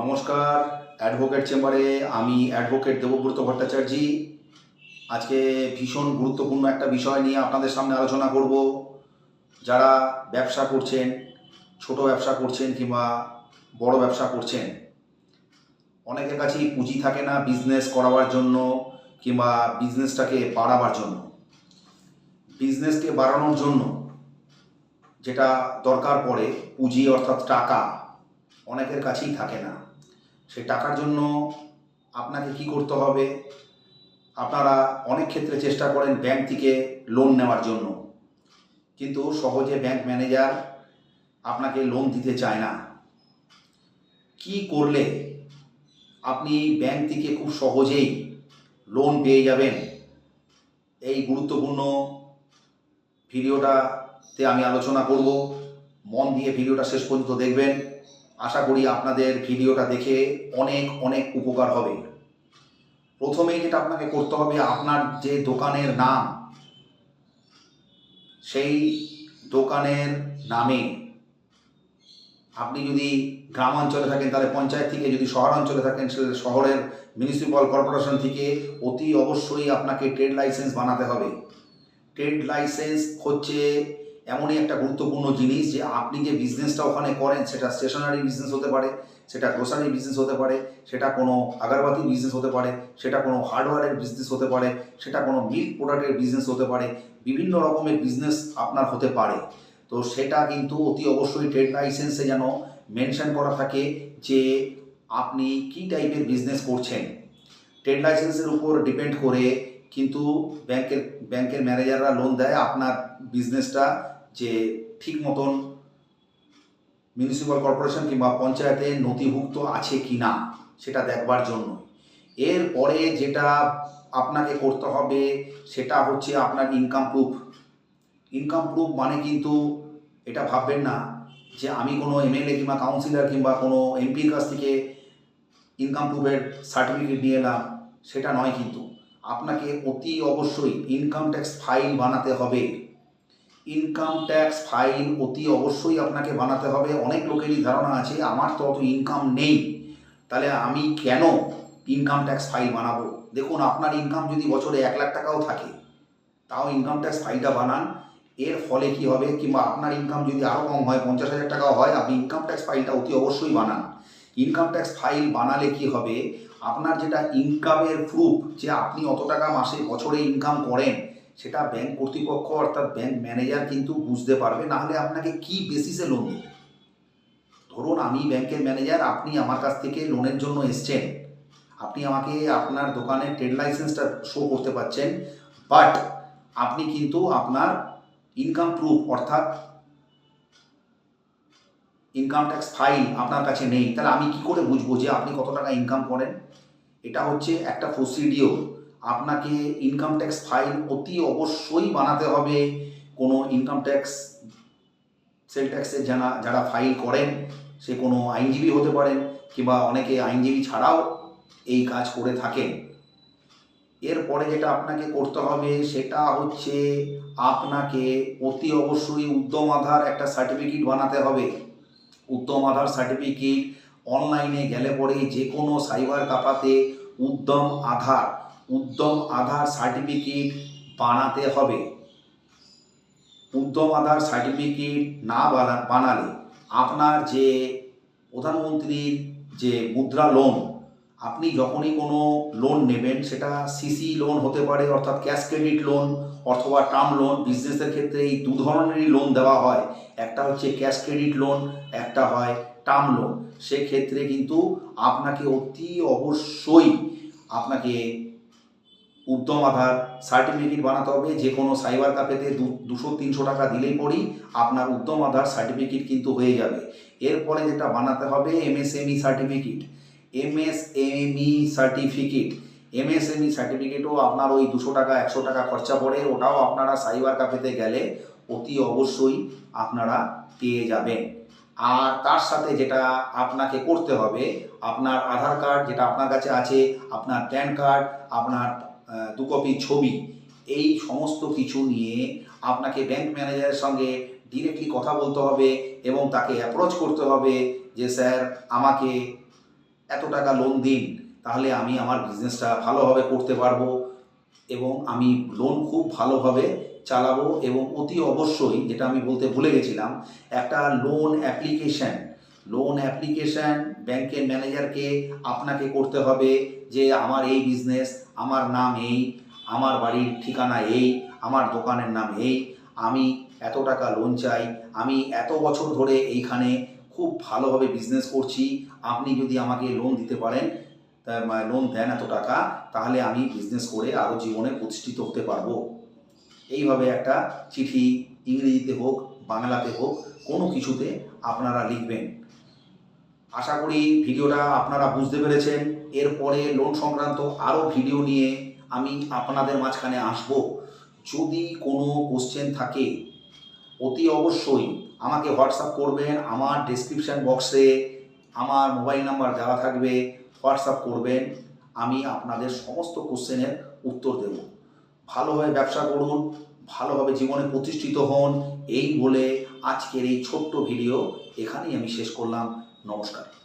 নমস্কার অ্যাডভোকেট চেম্বারে আমি অ্যাডভোকেট দেবব্রত ভট্টাচার্য। আজকে ভীষণ গুরুত্বপূর্ণ একটা বিষয় নিয়ে আপনাদের সামনে আলোচনা করব। যারা ব্যবসা করছেন, ছোট ব্যবসা করছেন কিংবা বড় ব্যবসা করছেন, অনেকের কাছেই পুঁজি থাকে না বিজনেস করাবার জন্য কিংবা বিজনেসটাকে বাড়াবার জন্য। বিজনেসকে বাড়ানোর জন্য যেটা দরকার পড়ে, পুঁজি অর্থাৎ টাকা অনেকের কাছেই থাকে না। সেই টাকার জন্য আপনাকে কি করতে হবে? আপনারা অনেক ক্ষেত্রে চেষ্টা করেন ব্যাংক থেকে লোন নেওয়ার জন্য। কিন্তু সহজে ব্যাংক ম্যানেজার আপনাকে লোন দিতে চায় না। কি করলে আপনি ব্যাংক থেকে খুব সহজেই লোন পেয়ে যাবেন? এই গুরুত্বপূর্ণ ভিডিওটাতে আমি আলোচনা করব। মন দিয়ে ভিডিওটা শেষ পর্যন্ত দেখবেন। আশা করি আপনাদের ভিডিওটা দেখে অনেক অনেক উপকার হবে। প্রথমেই যেটা আপনাকে করতে হবে, আপনার যে দোকানের নাম, সেই দোকানের নামে আপনি যদি গ্রামাঞ্চলে থাকেন, তাহলে পঞ্চায়েত থেকে, যদি শহরাঞ্চলে থাকেন, সেটা শহরের মিউনিসিপ্যাল কর্পোরেশন থেকে অতি অবশ্যই আপনাকে ট্রেড লাইসেন্স বানাতে হবে। ট্রেড লাইসেন্স হচ্ছে এমনই একটা গুরুত্বপূর্ণ জিনিস যে আপনি যে বিজনেসটা ওখানে করেন, সেটা স্টেশনারি বিজনেস হতে পারে, সেটা গ্রোসারি বিজনেস হতে পারে, সেটা কোনো আগারবাতি বিজনেস হতে পারে, সেটা কোনো হার্ডওয়্যারের বিজনেস হতে পারে, সেটা কোনো মিল্ক প্রোডাক্টের বিজনেস হতে পারে, বিভিন্ন রকমের বিজনেস আপনার হতে পারে। তো সেটা কিন্তু অতি অবশ্যই ট্রেড লাইসেন্সে যেন মেনশন করা থাকে যে আপনি কি টাইপের বিজনেস করছেন। ট্রেড লাইসেন্সের উপর ডিপেন্ড করে কিন্তু ব্যাংকের ব্যাংকের ম্যানেজাররা লোন দেয়, আপনার বিজনেসটা যে ঠিক মতন মিউনিসিপ্যাল কর্পোরেশন কিংবা পঞ্চায়েতে নথিভুক্ত আছে কি না, সেটা দেখবার জন্য। এরপরে যেটা আপনাকে করতে হবে, সেটা হচ্ছে আপনার ইনকাম প্রুফ ইনকাম প্রুফ মানে কিন্তু এটা ভাববেন না যে আমি কোনো এমএলএ কিংবা কাউন্সিলর কিংবা কোনো এমপির কাছ থেকে ইনকাম প্রুফের সার্টিফিকেট নিয়ে এলাম, সেটা নয় কিন্তু। আপনাকে অতি অবশ্যই ইনকাম ট্যাক্স ফাইল বানাতে হবে। ইনকাম ট্যাক্স ফাইল অতি অবশ্যই আপনাকে বানাতে হবে। অনেক লোকেরই ধারণা আছে, আমার তো অত ইনকাম নেই। তাহলে আমি কেন ইনকাম ট্যাক্স ফাইল বানাবো? দেখুন, আপনার ইনকাম যদি বছরে এক লাখ টাকাও থাকে, তাও ইনকাম ট্যাক্স ফাইলটা বানান। এর ফলে কি হবে? কিংবা আপনার ইনকাম যদি আরও কম হয়, পঞ্চাশ হাজার টাকাও হয়, আপনি ইনকাম ট্যাক্স ফাইলটা অতি অবশ্যই বানান। ইনকাম ট্যাক্স ফাইল বানালে কি হবে? আপনার যেটা ইনকামের প্রুফ যে আপনি অত টাকা মাসে বছরে ইনকাম করেন সেটা ব্যাংক কর্তৃপক্ষ অর্থাৎ ব্যাংক ম্যানেজার কিন্তু বুঝতে পারবে, নাহলে আপনাকে কি বেসিসে লোন দেবে? ধরুন আমি ব্যাংকের ম্যানেজার আপনি আমার কাছ থেকে লোনের জন্য এসছেন। আপনি আমাকে আপনার দোকানের ট্রেড লাইসেন্সটা শো করতে পারছেন বাট আপনি কিন্তু আপনার ইনকাম প্রুফ অর্থাৎ ইনকাম ট্যাক্স ফাইল আপনার কাছে নেই। তাহলে আমি কি করে বুঝব যে আপনি কত টাকা ইনকাম করেন? এটা হচ্ছে একটা প্রসিডিওর আপনাকে ইনকাম ট্যাক্স ফাইল অতি অবশ্যই বানাতে হবে। কোনো ইনকাম ট্যাক্স সেল ট্যাক্সের যারা যারা ফাইল করেন, সে কোনো আইনজীবী হতে পারেন কিংবা অনেকে আইনজীবী ছাড়াও এই কাজ করে থাকেন। এরপরে যেটা আপনাকে করতে হবে, সেটা হচ্ছে আপনাকে অতি অবশ্যই উদ্যম আধার একটা সার্টিফিকেট বানাতে হবে। উদ্যম আধার সার্টিফিকেট অনলাইনে গেলে পরে যে কোনো সাইবার কাপাতে উদ্যম আধার উদ্যম আধার সার্টিফিকেট বানাতে হবে। উদ্যম আধার সার্টিফিকেট না বানা- বানালে আপনার যে প্রধানমন্ত্রীর যে মুদ্রা লোন আপনি যখনই কোনো লোন নেবেন সেটা সিসি লোন হতে পারে, অর্থাৎ ক্যাশ ক্রেডিট লোন অথবা টার্ম লোন বিজনেসের ক্ষেত্রে এই দু ধরনেরই লোন দেওয়া হয়। একটা হচ্ছে ক্যাশ ক্রেডিট লোন একটা হয় টার্ম লোন সেক্ষেত্রে কিন্তু আপনাকে অতি অবশ্যই আপনাকে উদ্যম আধার সার্টিফিকেট বানাতে হবে, যে কোনো সাইবার ক্যাফেতে দুশো, তিনশো টাকা দিলেই পরই আপনার উদ্যম আধার সার্টিফিকেট কিন্তু হয়ে যাবে। এরপরে যেটা বানাতে হবে, MSME certificate. MSME certificate. MSME সার্টিফিকেটও আপনার ওই দুশো টাকা, একশো টাকা খরচা পড়ে, ওটাও আপনারা সাইবার ক্যাফেতে গেলে অতি অবশ্যই আপনারা পেয়ে যাবেন। আর তার সাথে যেটা আপনাকে করতে হবে, আপনার আধার কার্ড যেটা আপনার কাছে আছে, আপনার প্যান কার্ড, আপনার দু কপি ছবি, এই সমস্ত কিছু নিয়ে আপনাকে ব্যাংক ম্যানেজারের সঙ্গে ডিরেক্টলি কথা বলতে হবে এবং তাকে অ্যাপ্রোচ করতে হবে যে, স্যার, আমাকে এত টাকা লোন দিন, তাহলে আমি আমার বিজনেসটা ভালোভাবে করতে পারব এবং আমি লোন খুব ভালোভাবে চালাবো এবং অতি অবশ্যই, যেটা আমি বলতে ভুলে গেছিলাম, একটা লোন অ্যাপ্লিকেশন লোন অ্যাপ্লিকেশন ব্যাংকের ম্যানেজারকে আপনাকে করতে হবে যে আমার এই বিজনেস আমার নাম এই, আমার বাড়ির ঠিকানা এই, আমার দোকানের নাম এই, আমি এত টাকা লোন চাই, আমি এত বছর ধরে এইখানে খুব ভালোভাবে বিজনেস করছি, আপনি যদি আমাকে লোন দিতে পারেন লোন দেন এত টাকা, তাহলে আমি বিজনেস করে আরও জীবনে প্রতিষ্ঠিত হতে পারব। এইভাবে একটা চিঠি ইংরেজিতে হোক, বাংলাতে হোক, কোনো কিছুতে আপনারা লিখবেন। আশা করি ভিডিওটা আপনারা বুঝতে পেরেছেন। এরপরে লোন সংক্রান্ত আরও ভিডিও নিয়ে আমি আপনাদের মাঝখানে আসব। যদি কোনো কোশ্চেন থাকে, অতি অবশ্যই আমাকে হোয়াটসঅ্যাপ করবেন, আমার ডেসক্রিপশান বক্সে আমার মোবাইল নাম্বার দেওয়া থাকবে হোয়াটসঅ্যাপ করবেন, আমি আপনাদের সমস্ত কোশ্চেনের উত্তর দেব। ভালোভাবে ব্যবসা করুন, ভালোভাবে জীবনে প্রতিষ্ঠিত হন, এই বলে আজকের এই ছোট্ট ভিডিও এখানেই আমি শেষ করলাম। নমস্কার।